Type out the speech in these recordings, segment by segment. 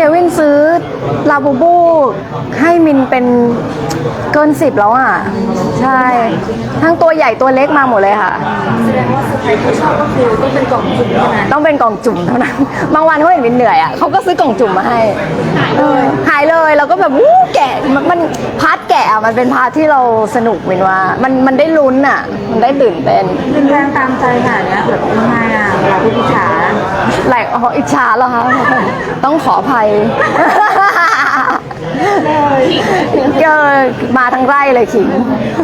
เควินซื้อลาบูบูให้มินเป็นเกินสิบแล้วอะ ใช่ ทั้งตัวใหญ่ตัวเล็กมาหมดเลยค่ะ แสดงว่าสไตล์ที่ชอบก็คือต้องเป็นกล่องจุ่มเท่านั้นต้องเป็นกล่องจุ่มเท่านั้น บางวันเขาเห็นมินเหนื่อยอะเขาก็ซื้อกล่องจุ่มมาให้เออหายเลยเราก็แบบวู้แกะมันมันพาร์ทแกะอะมันเป็นพาร์ทที่เราสนุกมินว่า มันมันได้ลุ้นอะ มันได้ตื่นเต้นเป็นแรงตามใจขนาดเนี้ยแบบยังไงอะเวลาผู้พิจา แหลอ๋ออิจฉาเหรอคะ ต้องขออภัย เจอมาทั้งไร่เลยขิง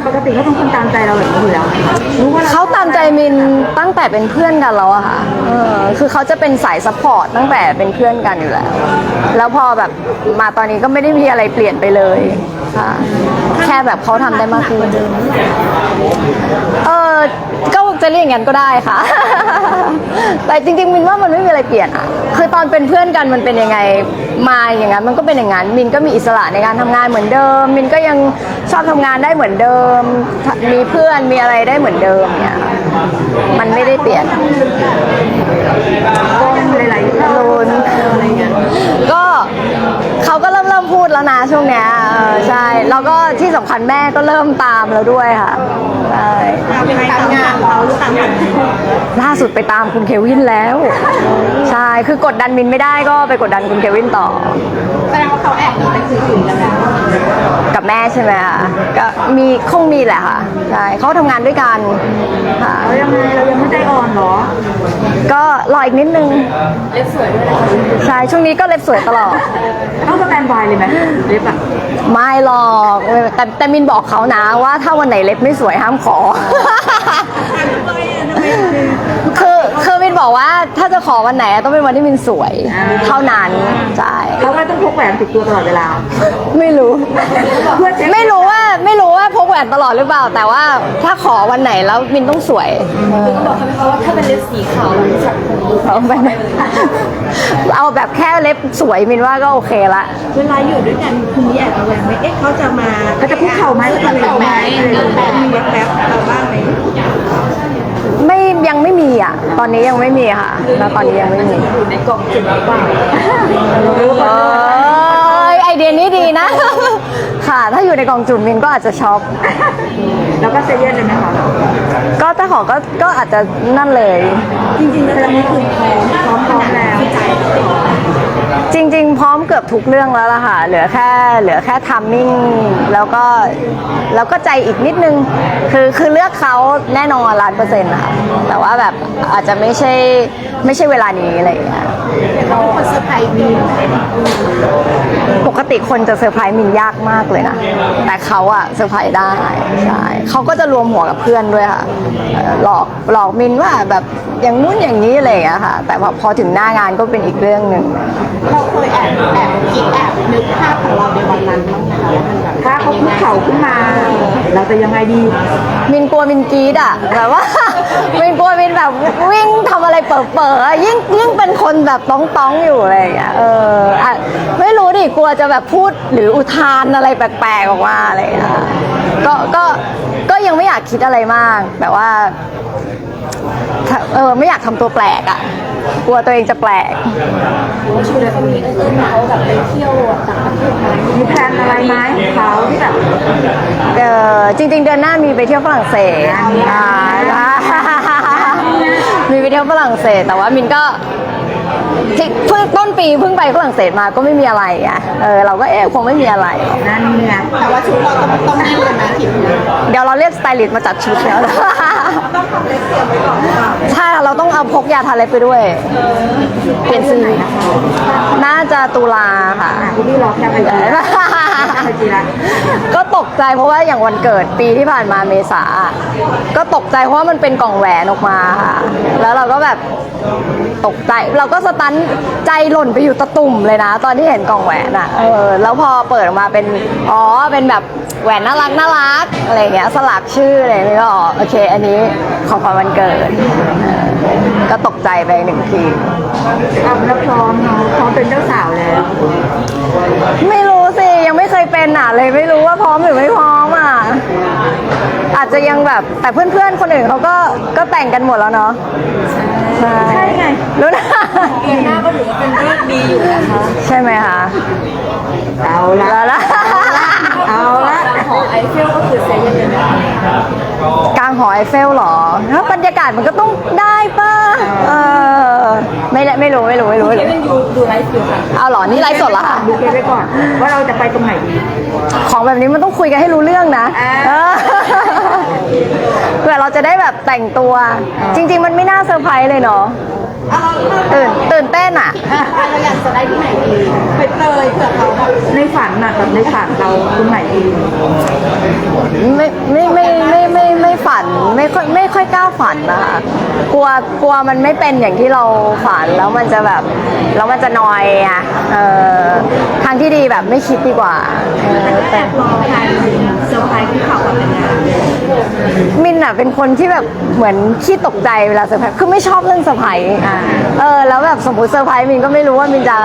ปกติเขาเป็นคนตามใจเราแบบนี้อยู่แล้วรู้ว่าเขาตามใจมินตั้งแต่เป็นเพื่อนกันแล้วอะค่ะเออคือเขาจะเป็นสายซัพพอร์ตตั้งแต่เป็นเพื่อนกันอยู่แล้ว แล้วพอแบบมาตอนนี้ก็ไม่ได้มีอะไรเปลี่ยนไปเลยค่ะ แค่แบบเขาทำได้มากขึ้นเออก็จะเรียกอย่างนั้นก็ได้ค่ะ แต่จริงๆมินว่ามันไม่มีอะไรเปลี่ยนอะ คือตอนเป็นเพื่อนกันมันเป็นยังไงมาอย่างนั้นมันก็เป็นอย่างนั้นมินก็มีอิสระในการทำงานเหมือนเดิม มินก็ยังชอบทำงานได้เหมือนเดิม มีเพื่อนมีอะไรได้เหมือนเดิมเนี่ยค่ะมันไม่ได้เปลี่ยน หลายๆโดนอะไรเงี้ยก็เขาก็เริ่มเริ่มพูดแล้วนะช่วงเนี้ยเออใช่ แล้วก็ สำคัญแม่ก็เริ่มตามแล้วด้วยค่ะใช่เป็นตามงานเขาหรือตามงานล่าสุดไปตามคุณเควินแล้ว ใช่ คือกดดันมินไม่ได้ก็ไปกดดันคุณเควินต่อ แสดงว่าเขาแอบมีไปคุยๆกันแล้วกับแม่ใช่ไหมคะก็มีคงมีแหละค่ะใช่เขาทำงานด้วยกันค่ะ เรายังไงเรายังไม่ได้อ่อนเหรอก็รออีกนิดนึง เล็บสวยด้วยนะคะใช่ ช่วงนี้ก็เล็บสวยตลอด ต้องสแตนบายเลยไหมเล็บอะ ไม่หรอกแต่แต่มินบอกเขานะว่าถ้าวันไหนเล็บไม่สวยห้ามขอคือมิน บอกว่าถ้าจะขอวันไหนอะต้องเป็นวันที่มินสวยเท่านั้นใช่เขาไม่ต้องพกแหวนติดตัวตลอดเวลา ไม่รู้เพื่อเช็คไม่รู้ว่าไม่รู้ว่าพกแหวนตลอดหรือเปล่า แต่ว่าถ้าขอวันไหนแล้วมินต้องสวยบอกเขาไหมคะว่าถ้าเป็นเล็บสีขาวเราสักผมดูเอาไปเอาแบบแค่เล็บสวยมินว่าก็โอเคละเวลาอยู่ด้วยกันคุณมีแอบระแวงไหมเอ๊ะเขาจะมาเขาจะคุกเข่าไหมเขาจะคุกเข่าไหมอะไรอย่างเงี้ยมีแวบๆเราบ้างไหม ไม่ยังไม่มีอะ ตอนนี้ยังไม่มีค่ะแล้วตอนนี้ยังไม่มีอยู่ในกล่องจุ่มหรือเปล่าเอยไอเดียนี้ดีนะ ค่ะ ถ้าอยู่ในกล่องจุ่มมินก็อาจจะช็อกแล้วก็เซเยสเลยไหมคะก็ถ้าขอก็ก็อาจจะนั่นเลย จริงๆแล้วตอนนี้คือพร้อมพร้อมแล้วใจริง ๆ พร้อมเกือบทุกเรื่องแล้วล่ะค่ะ เหลือแค่เหลือแค่ทัมมิ่งแล้วก็แล้วก็ใจอีกนิดนึง คือคือเลือกเขาแน่นอนล้านเปอร์เซ็นต์ค่ะ แต่ว่าแบบอาจจะไม่ใช่ไม่ใช่เวลานี้อะไรอย่างเงี้ย เราเป็นคนเซอร์ไพรส์มีปกติคนจะเซอร์ไพรส์มินยากมากเลยนะ แต่เขาอะเซอร์ไพรส์ได้ใช่เขาก็จะรวมหัวกับเพื่อนด้วยค่ะเอ่อหลอกหลอกมินว่าแบบอย่างนู้นอย่างนี้อะไรอย่างเงี้ยค่ะ แต่พอพอถึงหน้างานก็เป็นอีกเรื่องหนึ่ง เราเคยแอบแอบคิดแอบนึกภาพของเราในวันนั้นบ้างไหมคะว่ามันแบบถ้าเขาคุกเข่าขึ้นมา เราจะยังไงดีมินกลัวมินกรีดอะแบบว่า มินกลัวมินแบบวิ่งทำอะไรเปิดเปิดยิ่งยิ่งเป็นคนแบบต้องต้องๆอยู่อะไรอย่างเงี้ยเอออะไม่รู้ดิกลัวจะแบบพูดหรืออุทานอะไรแปลกๆออกมาอะไรอย่างเงี้ยก็ก็ก็ยังไม่อยากคิดอะไรมากแบบว่าถ้าเออไม่อยากทำตัวแปลกอะกลัวตัวเองจะแปลกช่วงนี้เขามีเอิ้นๆเขาแบบไปเที่ยวต่างประเทศไหมมีแพลนอะไรไหมของเขาที่แบบเออจริง ๆ เดือนหน้ามีไปเที่ยวฝรั่งเศสอ่า มีไปเที่ยวฝรั่งเศส แต่ว่ามินก็ที่เพิ่งต้นปีเพิ่งไปฝรั่งเศสมาก็ไม่มีอะไรอะเออเราก็เอ๊ะคงไม่มีอะไร นั่นไงแต่ว่าชุดเราต้องต้องแน่นเลยนะทิพย์เดี๋ยวเราเรียกสไตลิสต์มาจัดชุดแล้วต้องทำเล็กเตรียมไว้ก่อนหรือเปล่าใช่เราต้องเอาพกยาทาเล็บไปด้วย เปลี่ยนสีน่าจะตุลาค่ะอะคุณพี่รอแค่ไป จีละไปจีละก็ตกใจเพราะว่าอย่างวันเกิดปีที่ผ่านมาเมษาก็ตกใจเพราะว่ามันเป็นกล่องแหวนออกมาค่ะแล้วเราก็แบบตกใจเราก็สตันใจหล่นไปอยู่ตะตุ่มเลยนะ ตอนที่เห็นกล่องแหวนอะเออแล้วพอเปิดออกมาเป็นอ๋อเป็นแบบแหวนน่ารักน่ารักอะไรอย่างเงี้ยสลักชื่ออะไรอย่างเงี้ยก็อ๋อโอเค อันนี้ของขวัญวันเกิดเออก็ตกใจไปหนึ่งที เอาแล้วพร้อมเนาะพร้อมเป็นเจ้าสาวแล้ว ไม่รู้สิยัง ไม่เคยเป็นอะเลยไม่รู้ว่าพร้อมหรือไม่พร้อมอะอาจจะจะยังแบบแต่เพื่อนๆคนอื่นเขาก็ก็แต่งกันหมดแล้วเนาะใช่ใช่ไงรู้นะเดือนหน้าก็ถือว่าเป็นเรื่องดีอยู่นะคะใช่ไหมคะเอาละแล้วละเอาละหอไอเฟลก็คือเซเยนเลยนะกลางหอไอเฟลเหรอแล้วบรรยากาศมันก็ต้องได้ป่ะเออ ไม่ได้ไม่รู้ไม่รู้ไม่รู้ไม่เครู้วินยูดูไลฟ์อยู่ค่ะเอาเหรอ นี่ไลฟ์สดเหรอคะดูเคไปก่อน ว่าเราจะไปตรงไหนดี ของแบบนี้มันต้องคุยกันให้รู้เรื่องนะอ่า เออเผื่อเราจะได้แบบแต่งตัว จริง ๆ มันไม่น่าเซอร์ไพรส์เลยเนาะเอาเราตื่นตื่นเต้นอะ เราอยากจะได้ที่ไหนดีไปเตยเผื่อเขาแบบในฝันน่ะกับในฝันเราตรงไหนดี ไม่ไม่ไม่ไม่ไม่ ไม่ฝันไม่ค่อยไม่ค่อยกล้าฝันนะคะกลัวกลัวมันไม่เป็นอย่างที่เราฝันแล้วมันจะแบบแล้วมันจะนอยอะเออทางที่ดีแบบไม่คิดดีกว่าเออแอ บรอใครเซอร์ไพรส์ที่เขาแบบเป็นงานมินอะเป็นคนที่แบบเหมือนขี้ตกใจเวลาเซอร์ไพรส์คือไม่ชอบเรื่องเซอร์ไพรส์เออแล้วแบบสมมติเซอร์ไพรส์มินก็ไม่รู้ว่ามินจะ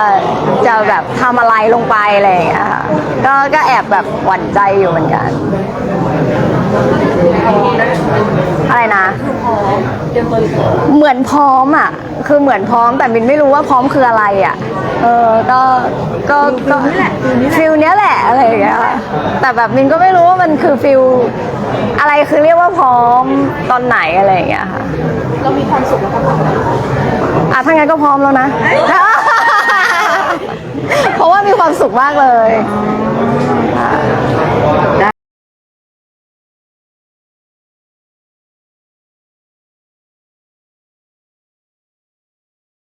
จะแบบทำอะไรลงไปอะไรอย่างเงี้ยค่ะก็ก็แอบแบบหวั่นใจอยู่เหมือนกัน อะไรนะเหมือนพร้อมอะ คือเหมือนพร้อมแต่มินไม่รู้ว่าพร้อมคืออะไรอะ เออ ก็ ก็ก็ฟิลเนี้ยแหละอะไรอย่างเงี้ยค่ะ แต่แบบมินก็ไม่รู้ว่ามันคือฟิลอะไรคือเรียกว่าพร้อมตอนไหนอะไรอย่างเงี้ยค่ะ เรามีความสุขแล้วก็ความอะถ้างั้นก็พร้อมแล้วนะ เพราะว่ามีความสุขมากเลย ได้